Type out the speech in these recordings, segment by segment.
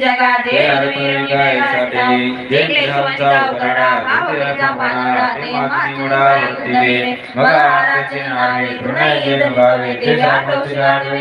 जगात ते हरपरिका ऐसाते जे निजामचा उकराडा हृदयाचा पानाडा ते माती निवडा वृत्तीने मग आरतीचे नावे तृणाचे गावे ते सामर्थ्य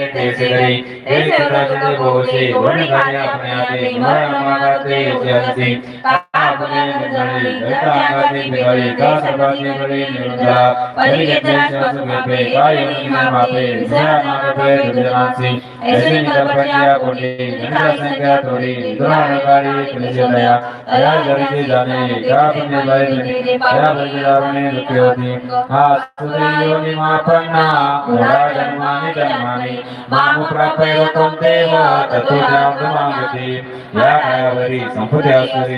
आडवे ते सेदरी ते सेदाचे भोवसे गुण कार्य आपणे आते मरण मागाते यसे हसी आपणे निर्जळी गैता अंगाते बिघाडी का सर्वाचे बळे निरुद्धा परिगेते श्वास घेते का योनी मापे विसरा मागते दुर्जनांसी ऐसे निकपटिया कोटी गणिता संख्या थोडी दुरानकारी कलिसे दया दया जरिते जाणे का पुण्य लय बने दया बलिदाने दुखे होती हा सुरे मापन्ना मोरा जन्माने जन्माने मामु प्राप्य कोणते व ततो जाम या कायावरी संपत्ती असुरी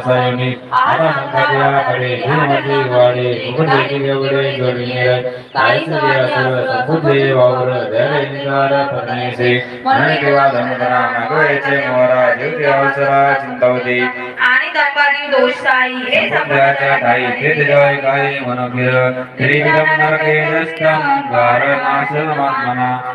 સ્વામી આરામ કર્યા કરે ધીમતી વાળે ઉપદેશી ગવડે ગોળીને તાઈ સર્યા સર્વ સદબુદ્ધે વાવર ધરે નિરાર પરમેશે મને કેવા ધન ધરા નગવે છે મોરા જીવ અવસરા ચિંતવતી दंपाती दोषाई हे समुद्राच्या ठाई ते मनोभिर त्रिविधम नरके नष्टम गार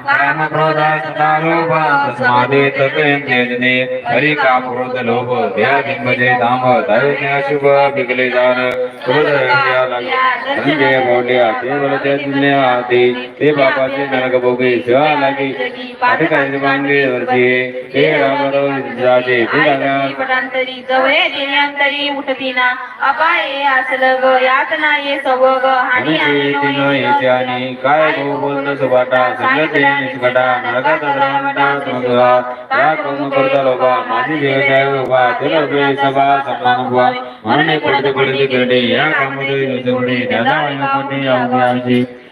काम क्रोधा सदा लोभ तस्मादे तपेन तेजने हरि काम क्रोध लोभ ध्या बिंबजे धाम दैन्य शुभ बिगले जार क्रोध लागल्या धनंजय बोलल्या ते बोलते दिले आते ते बापाचे नरक भोगे शिवा लागे पाठी काही बांगले वरचे ते रामरो जाते ते लागल्या पटांतरी जवळे देण्यांतरी उठतीना अपाये आसलग यातना ये सवग हानी आणि आणि तिनं याचे आणि काय गो बोलणं सुबाटा संगते निष्कटा नरकाचा द्रावणा समजा त्या करून करता लोबा माझी व्यवसाय उभा तेला वेळ सभा सन्मान उभा म्हणून पडते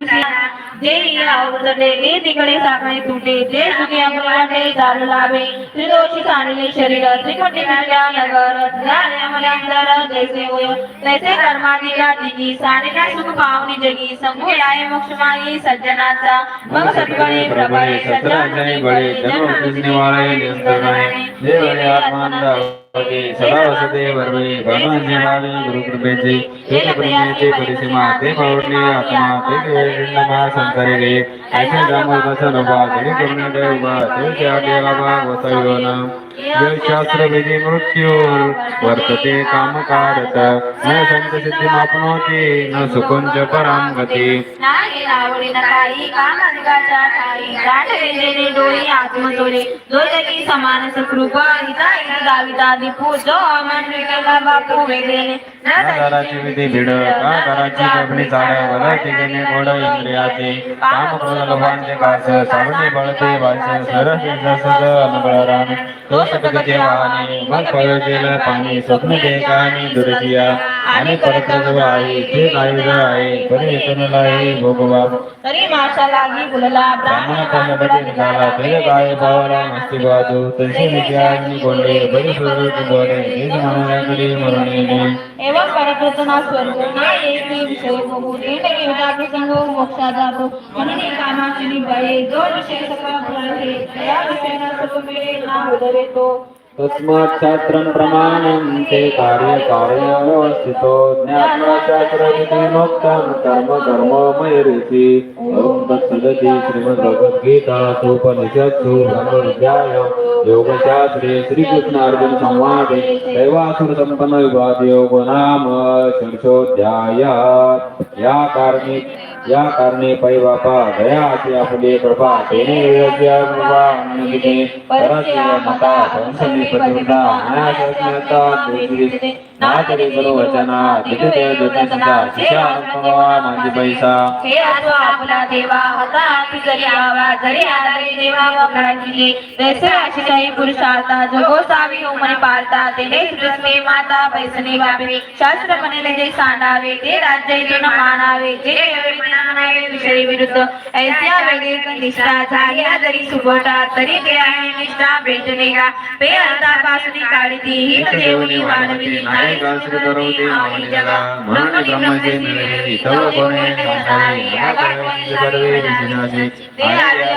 कोटी बांधणी पाशान समुद्र बाई अंगवन राजे आळ जेवण काळ घराचे ये काम क्रोध लोभेसी कार्यसिद्धी दान तैसी म्हणून ठावची जे अवजडे ते तिकडे साखळे तुटे सुखे त्रिदोषी शरीर नगर सुख पावनी जगी मोक्ष वाळे नियंत्रणाने देवळे आत्मानंदा सदा वसते वर्वे भगवान वाले गुरु कृपेचे एक प्रेमेचे परिसीमा पावडणे आत्मा वेळिंदमा संसारी ऐसे जामल उभा जणी करुणे उभा देवचे आगे बाबा शास्त्र विधी मृत्यू वर्तते काम काढत न संत सिद्धी न सुकुंज पराम गती समान सकृप आधी पूजो म्हणजे केला बापू वेगळे नगराची विधी भिड घोड इंद्रियाचे. काम क्रोध लोभांचे कास सावणे बळते वाचे सरसे जसद अनबळराने तो सकत जेवाने मग पाणी स्वप्न जे कामी दुर्जिया. आणि परत आहे ते कायुध आहे परी येतनला आहे भोगवा तरी माशा लागी फुलला ब्राह्मण कमबटी निघाला तेज काय भावाला मस्ती बाजू तशी विद्यानी कोंडे बरी स्वरूप बोले तेज मनोयाकडे मरुणे एवं परप्रतना स्वर्ग ना येथे विषय बघू. एक केवढा प्रसंग मोक्षाचा तो म्हणून कामाची बळे जो विषय सकळ फळे या विषयाला सर्व मिळे ना उदरे तो तस्मात् शास्त्रं प्रमाणं ते कार्य कार्यवस्थितो ज्ञात्वा विधिनोक्तं कर्म कर्ममयरिति ॐ तत्सदति श्रीमद्भगवद्गीतासु उपनिषत्सु ब्रह्मविद्यायां योगशास्त्रे श्रीकृष्णार्जुन संवादे दैवासुर संपन्न विभाग योग नाम षोडशोऽध्याय या कारणे या कारणे पै बापा दया अति आपले कृपा, तेने वेळच्या कृपा अनुदिते परस्य मता संसनी पतिवृता अनाशस्मता दुर्दिते नातरी करो वचना दिगते शिषा अनुपमा माझी पैसा। हे असो आपला देवा, होता आपली जरी आवा, जरी आधारे देवा वगळाची तैसे अशिषाई पुरुषार्था, जो गोसावी हो म्हणे पाळता तेने सुरस्मे माता पैसने वावे शास्त्र म्हणेले जे सांडावे, ते राज्य इथून मानावे, जे विषयी विरुद्ध ऐस्या वेगळी निष्ठा झाल्या जरी सुबोटा तरी ते आहे निष्ठा भेटणे का पे अर्धापासून काढी ही देवनी वाढविली नाही ते जगा म्हणून ब्रह्मचे मिळेल तव कोणे सर्वे विनाशे आदी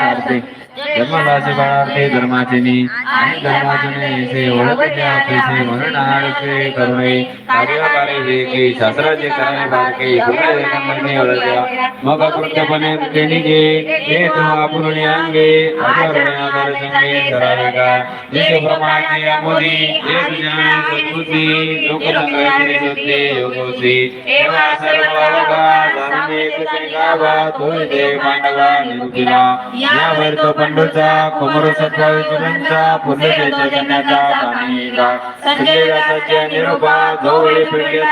आदी सारखे धर्मराजे बाळार्थे धर्माचे नि आणि धर्माचे ऐसे ओळखल्या पैसे म्हणून आळसे करुणे कार्यकारे हे की शास्त्राचे करणे बारके गुणे एकंदरीने ओळखल्या मग कृत्यपणे तेनी जे हे तो आपण अंगे आचरणे आधार संगे धरावे का जे प्रमाणे अमोदी जे ज्ञान सद्बुद्धी लोकसंग्रहाचे सत्य योगोसी एवा सर्व अवघा धार्मिक श्रीगावा तोय देव मांडवा निरुपिला यावर तो बंडूचा कुमरू सत्कावी चुलंचा पुनर्जेच्या कन्याचा कानिका संजय दासाच्या निरूपा गौरी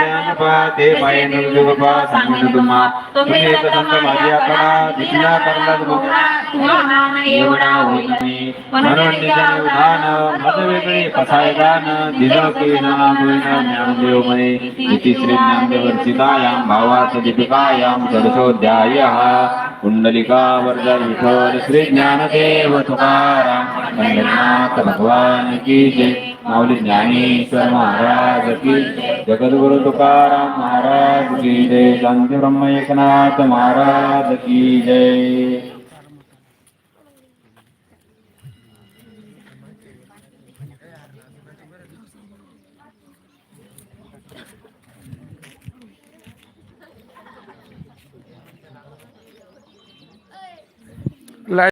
अनुपा ते माये नुरुपा सांगितलं तुम्हा. तुम्ही एक संत माझी आपणा दिसला ज्ञानदेव मये इति दीपिकायाम सरसोध्याय कुंडलिका वरद विठ्ठल श्री ज्ञानदेव तुकाराम पंढरीनाथ भगवान की जय। माऊली ज्ञानेश्वर महाराज की जगद्गुरु तुकाराम महाराज की जय। शांती ब्रह्म एकनाथ महाराज की जय।